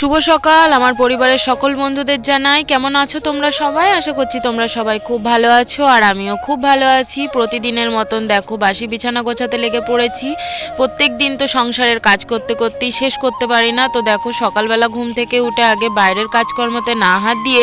শুভ সকাল। আমার পরিবারের সকল বন্ধুদের জানাই, কেমন আছো তোমরা সবাই? আশা করছি তোমরা সবাই খুব ভালো আছো, আর আমিও খুব ভালো আছি। প্রতিদিনের মতন দেখো, বাসি বিছানা গোছাতে লেগে পড়েছি। প্রত্যেক দিন তো সংসারের কাজ করতে করতেই শেষ করতে পারি না। তো দেখো, সকালবেলা ঘুম থেকে উঠে আগে বাইরের কাজকর্মতে না হাত দিয়ে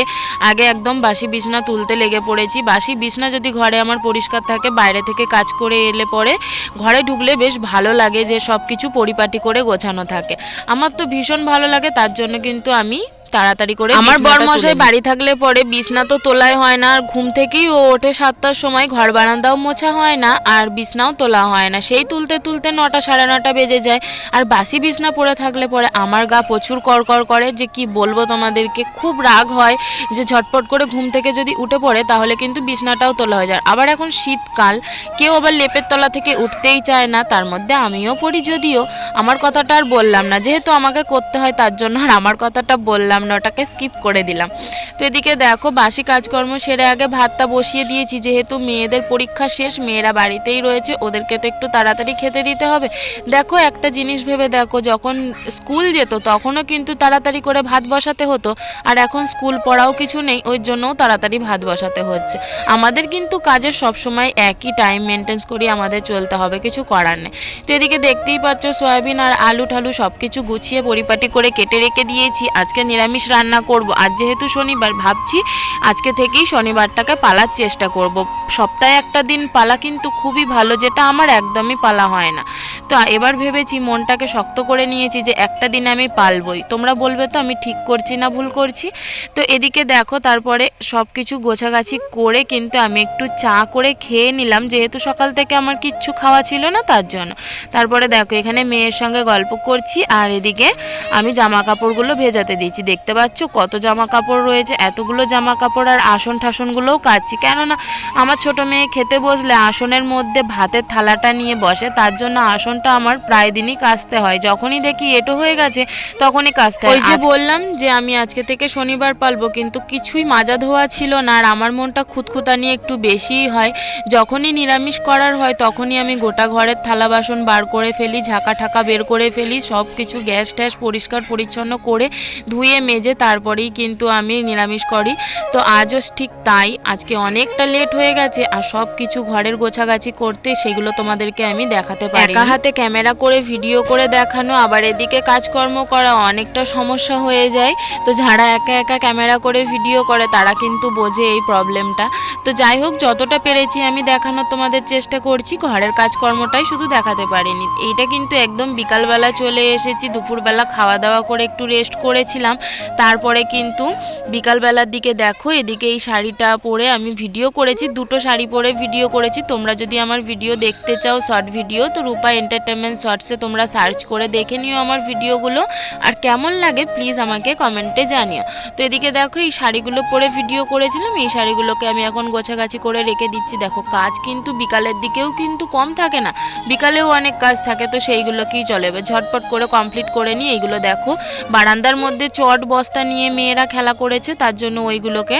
আগে একদম বাসি বিছনা তুলতে লেগে পড়েছি। বাসি বিছনা যদি ঘরে আমার পরিষ্কার থাকে, বাইরে থেকে কাজ করে এলে পরে ঘরে ঢুকলে বেশ ভালো লাগে যে সব কিছু পরিপাটি করে গোছানো থাকে। আমার তো ভীষণ ভালো লাগে, তার জন্য কিন্তু আমি তাড়াতাড়ি করে আমার বরমশাই বাড়ি থাকলে পরে বিছনা তো তোলাই হয় না আর ঘুম থেকেই ও ওঠে সাতটার সময় ঘর বারান্দাও মোছা হয় না আর বিছনাও তোলা হয় না। সেই তুলতে তুলতে নটা সাড়ে নটা বেজে যায় আর বাসি বিছনা পড়ে থাকলে পরে আমার গা প্রচুর কড়কড় করে যে কি বলব তোমাদেরকে খুব রাগ হয় যে ঝটপট করে ঘুম থেকে যদি উঠে পড়ে তাহলে কিন্তু বিছনাটাও তোলা হয়ে যায়। আবার এখন শীতকাল কেউ আবার লেপের তলা থেকে উঠতেই চায় না তার মধ্যে আমিও পড়ি যদিও। আমার কথাটা আর বললাম না যেহেতু আমাকে করতে হয় তার জন্য আর আমার কথাটা বললাম না ওটাকে স্কিপ করে দিলাম। তো এদিকে দেখো, বাসি কাজকর্ম সেরে আগে ভাতটা বসিয়ে দিয়েছি। যেহেতু মেয়েদের পরীক্ষা শেষ, মেয়েরা বাড়িতেই রয়েছে, ওদেরকে তো একটু তাড়াতাড়ি খেতে দিতে হবে। দেখো, একটা জিনিস ভেবে দেখো, যখন স্কুল যেত, তখনও কিন্তু তাড়াতাড়ি করে ভাত বসাতে হতো। আর এখন স্কুল পড়াও কিছু নেই, ওই জন্যও তাড়াতাড়ি ভাত বসাতে হচ্ছে। আমাদের কিন্তু কাজের সবসময় একই টাইম মেনটেন্স করি, আমাদের চলতে হবে, কিছু করার নেই। তো এদিকে দেখতেই পাচ্ছ, সয়াবিন আর আলু ঠালু সব কিছু গুছিয়ে পরিপাটি করে কেটে রেখে দিয়েছি। আজকে নিরামিষ রান্না করব। আর যেহেতু শনিবার, ভাবছি আজকে থেকেই শনিবারটাকে পালার চেষ্টা করব। সপ্তাহে একটা দিন পালা কিন্তু খুবই ভালো, যেটা আমার একদমই পালা হয় না। তো এবার ভেবেছি মনটাকে শক্ত করে নিয়েছি যে একটা দিন আমি পালবই। তোমরা বলবে তো আমি ঠিক করছি না ভুল করছি? তো এদিকে দেখো, তারপরে সব কিছু গোছাগাছি করে কিন্তু আমি একটু চা করে খেয়ে নিলাম। যেহেতু সকাল থেকে আমার কিচ্ছু খাওয়া ছিল না, তার জন্য। তারপরে দেখো, এখানে মেয়ের সঙ্গে গল্প করছি আর এদিকে আমি জামা কাপড়গুলো ভেজাতে দিয়েছি। দেখতে পাচ্ছ? কত জামা কাপড় রয়েছে। এতগুলো জামা কাপড় আর আসন ঠাসনগুলোও কাচ্ছি কেননা আমার ছোট মেয়ে খেতে বসলে আসনের মধ্যে ভাতের থালাটা নিয়ে বসে। তার জন্য আসনটা আমার প্রায় দিনই কাচতে হয়। যখনই দেখি এটো হয়ে গেছে তখনই কাচতে হয়। ওই যে বললাম যে আমি আজকে থেকে শনিবার পালবো কিন্তু কিছুই মাজা ধোয়া ছিল না আর আমার মনটা খুঁতখুতানি একটু বেশিই হয়। যখনই নিরামিষ করার হয় তখনই আমি গোটা ঘরের থালা বাসন বার করে ফেলি ঝাঁকা ঠাকা বের করে ফেলি সব কিছু গ্যাস ট্যাস পরিষ্কার পরিচ্ছন্ন করে ধুয়ে মেজে তারপরেই কিন্তু আমি নিরামিষ করি। তো আজও ঠিক তাই, আজকে অনেকটা লেট হয়ে গেছে আর সব কিছু ঘরের গোছাগাছি করতে সেগুলো তোমাদেরকে আমি দেখাতে পারি একা হাতে ক্যামেরা করে ভিডিও করে দেখানো, আবার এদিকে কাজকর্ম করা অনেকটা সমস্যা হয়ে যায়। তো যারা একা একা ক্যামেরা করে ভিডিও করে, তারা কিন্তু বোঝে এই প্রবলেমটা তো যাই হোক, যতটা পেরেছি আমি দেখানোর তোমাদের চেষ্টা করছি, ঘরের কাজকর্মটাই শুধু দেখাতে পারিনি। এইটা কিন্তু একদম বিকালবেলা চলে এসেছি, দুপুরবেলা খাওয়া দাওয়া করে একটু রেস্ট করেছিলাম। তারপরে কিন্তু বিকালবেলার দিকে দেখো, এদিকে এই শাড়িটা পরে আমি ভিডিও করেছি, দুটো শাড়ি পরে ভিডিও করেছি। তোমরা যদি আমার ভিডিও দেখতে চাও শর্ট ভিডিও তো রূপা এন্টারটেনমেন্ট শর্টসে তোমরা সার্চ করে দেখে নিও আমার ভিডিওগুলো আর কেমন লাগে প্লিজ আমাকে কমেন্টে জানিও। তো এদিকে দেখো, এই শাড়িগুলো পরে ভিডিও করেছিলাম, এই শাড়িগুলোকে আমি এখন গোছাগাছি করে রেখে দিচ্ছি। দেখো, কাজ কিন্তু বিকালের দিকেও কিন্তু কম থাকে না, বিকালেও অনেক কাজ থাকে, তো সেইগুলোকেই চলে। এবার ঝটপট করে কমপ্লিট করে নিই। এইগুলো দেখো, বারান্দার মধ্যে চট বস্তা নিয়ে মেয়েরা খেলা করেছে, তার জন্য ওইগুলোকে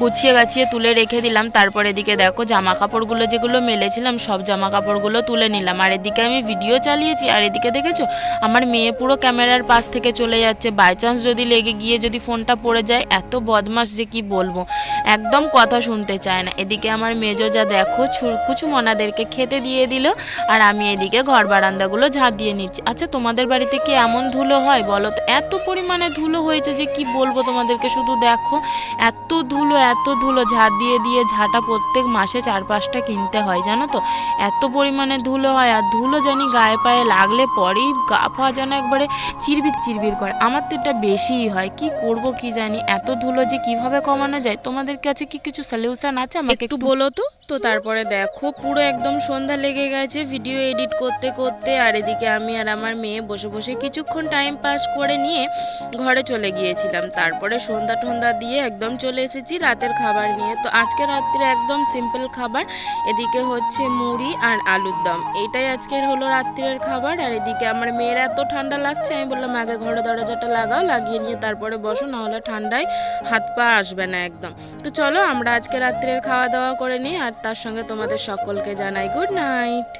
গুছিয়ে গাছিয়ে তুলে রেখে দিলাম। তারপর এদিকে দেখো জামা কাপড়গুলো যেগুলো মেলেছিলাম, সব জামা কাপড়গুলো তুলে নিলাম। আর এদিকে আমি ভিডিও চালিয়েছি, আর এদিকে দেখেছ? আমার মেয়ে পুরো ক্যামেরার পাশ থেকে চলে যাচ্ছে। বাই চান্স যদি লেগে গিয়ে যদি ফোনটা পড়ে যায়, এত বদমাস যে কি বলব? একদম কথা শুনতে চায় না। এদিকে আমার মেজো যা দেখো কুচু মনাদেরকে খেতে দিয়ে দিল, আর আমি এদিকে ঘর বারান্দাগুলো ঝাঁট দিয়ে নিচ্ছি। আচ্ছা তোমাদের বাড়িতে কি এমন ধুলো হয় বলো তো? এত পরিমাণে ধুলো হয়েছে যে কি বলব তোমাদেরকে? শুধু দেখো এত ধুলো এত ধুলো ঝাঁট দিয়ে দিয়ে ঝাঁটা প্রত্যেক মাসে চার পাঁচটা কিনতে হয় জানো তো? এত পরিমাণে ধুলো হয় আর ধুলো জানি গায়ে পায়ে লাগলে পরেই গা পা যেন একবারে চিরবির চিরবির করে। আমার তো এটা বেশিই হয় কি করব কি জানি? এত ধুলো যে কীভাবে কমানো যায়? তোমাদের কাছে কি কিছু সলিউশন আছে? আমাকে একটু বলো তো। তো তারপরে দেখো পুরো একদম সন্ধ্যা লেগে গেছে ভিডিও এডিট করতে করতে আর এদিকে আমি আর আমার মেয়ে বসে বসে কিছুক্ষণ টাইম পাস করে নিয়ে ঘরে গিয়েছিলাম। তারপরে সন্ধ্যা টন্ধা দিয়ে একদম চলে এসেছি রাতের খাবার নিয়ে। তো আজকে রাত্রে একদম সিম্পল খাবার, এদিকে হচ্ছে মুড়ি আর আলুর দম। এইটাই আজকের হলো রাত্রের খাবার। আর এদিকে আমার মেয়ের এত ঠান্ডা লাগছে, আমি বললাম, আগে ঘরে দরজাটা লাগাও, লাগিয়ে নিয়ে তারপরে বসো, নাহলে ঠান্ডায় হাত পা আসবে না একদম। তো চলো, আমরা আজকে রাত্রের খাওয়া দাওয়া করে নিই। আর তার সঙ্গে তোমাদের সকলকে জানাই গুড নাইট